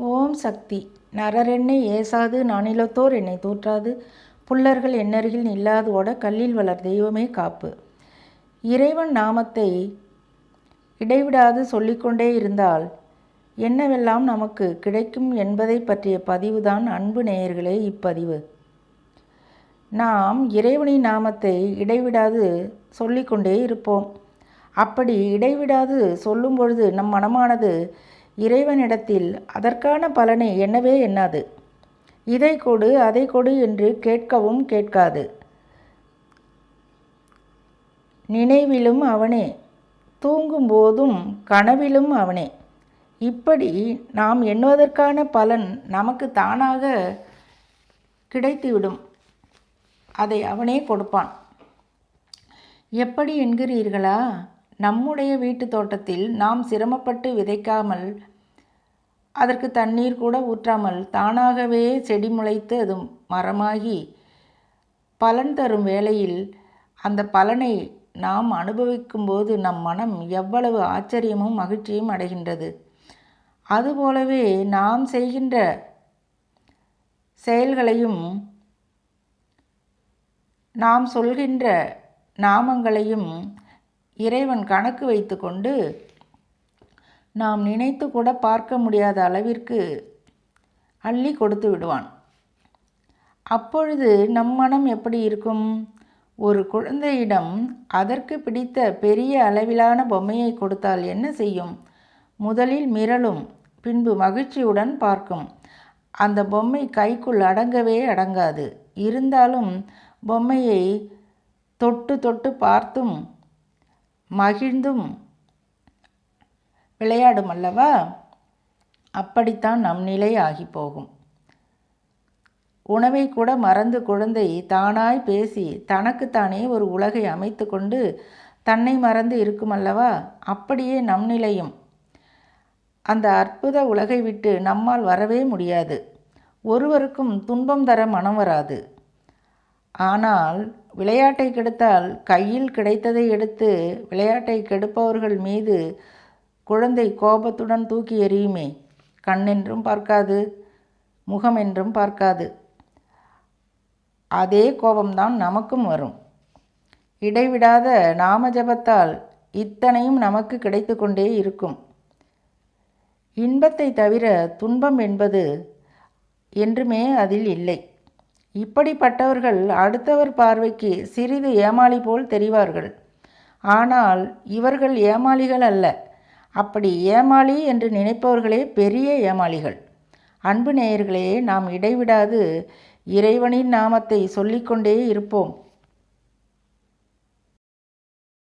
ஓம் சக்தி. நரரென்னை ஏசாது நானிலத்தோர் என்னை தூற்றாது. புல்லர்கள் என்னருகில் நில்லாது ஓட கல்லில் வளர் தெய்வமே காப்பு. இறைவன் நாமத்தை இடைவிடாது சொல்லிக்கொண்டே இருந்தால் என்னவெல்லாம் நமக்கு கிடைக்கும் என்பதை பற்றிய பதிவுதான் அன்பு நேயர்களே இப்பதிவு. நாம் இறைவனின் நாமத்தை இடைவிடாது சொல்லிக்கொண்டே இருப்போம். அப்படி இடைவிடாது சொல்லும் பொழுது நம் மனமானது இறைவனிடத்தில் அதற்கான பலனை என்னவே எண்ணாது. இதை கொடு அதை கொடு என்று கேட்கவும் கேட்காது. நினைவிலும் அவனே தூங்கும்போதும் கனவிலும் அவனே. இப்படி நாம் எண்ணுவதற்கான பலன் நமக்கு தானாக கிடைத்துவிடும். அதை அவனே கொடுப்பான். எப்படி என்கிறீர்களா? நம்முடைய வீட்டு தோட்டத்தில் நாம் சிரமப்பட்டு விதைக்காமல் அதற்கு தண்ணீர் கூட ஊற்றாமல் தானாகவே செடி முளைத்து அது மரமாகி பலன் தரும் வேளையில் அந்த பலனை நாம் அனுபவிக்கும்போது நம் மனம் எவ்வளவு ஆச்சரியமும் மகிழ்ச்சியும் அடைகின்றது. அதுபோலவே நாம் செய்கின்ற செயல்களையும் நாம் சொல்கின்ற நாமங்களையும் இறைவன் கணக்கு வைத்துக்கொண்டு நாம் நினைத்து கூட பார்க்க முடியாத அளவிற்கு அள்ளி கொடுத்து விடுவான். அப்பொழுது நம் மனம் எப்படி இருக்கும்? ஒரு குழந்தையிடம் அதற்கு பிடித்த பெரிய அளவிலான பொம்மையை கொடுத்தால் என்ன செய்யும்? முதலில் மிரளும் பின்பு மகிழ்ச்சியுடன் பார்க்கும். அந்த பொம்மை கைக்குள் அடங்கவே அடங்காது. இருந்தாலும் பொம்மையை தொட்டு தொட்டு பார்த்தும் மகிழ்ந்தும் விளையாடும் அல்லவா அப்படித்தான் நம் நிலை ஆகி போகும் உணவை கூட மறந்து குழந்தை தானாய் பேசி தனக்குத்தானே ஒரு உலகை அமைத்து கொண்டு தன்னை மறந்து இருக்குமல்லவா? அப்படியே நம் நிலையும். அந்த அற்புத உலகை விட்டு நம்மால் வரவே முடியாது. ஒருவருக்கும் துன்பம் தர மனம் வராது. ஆனால் விளையாட்டை கெடுத்தால் கையில் கிடைத்ததை எடுத்து விளையாட்டை கெடுப்பவர்கள் மீது குழந்தை கோபத்துடன் தூக்கி எறியுமே? கண்ணென்றும் பார்க்காது முகம் என்றும் பார்க்காது. அதே கோபம்தான் நமக்கும் வரும். இடைவிடாத நாம ஜபத்தால் இத்தனையும் நமக்கு கிடைத்து கொண்டே இருக்கும். இன்பத்தை தவிர துன்பம் என்பது என்றுமே அதில் இல்லை. இப்படிப்பட்டவர்கள் அடுத்தவர் பார்வைக்கு சிறிது ஏமாளி போல் தெரிவார்கள். ஆனால் இவர்கள் ஏமாளிகள் அல்ல. அப்படி ஏமாளி என்று நினைப்பவர்களே பெரிய ஏமாளிகள். அன்பு நேயர்களே நாம் இடைவிடாது இறைவனின் நாமத்தை சொல்லிக்கொண்டே இருப்போம்.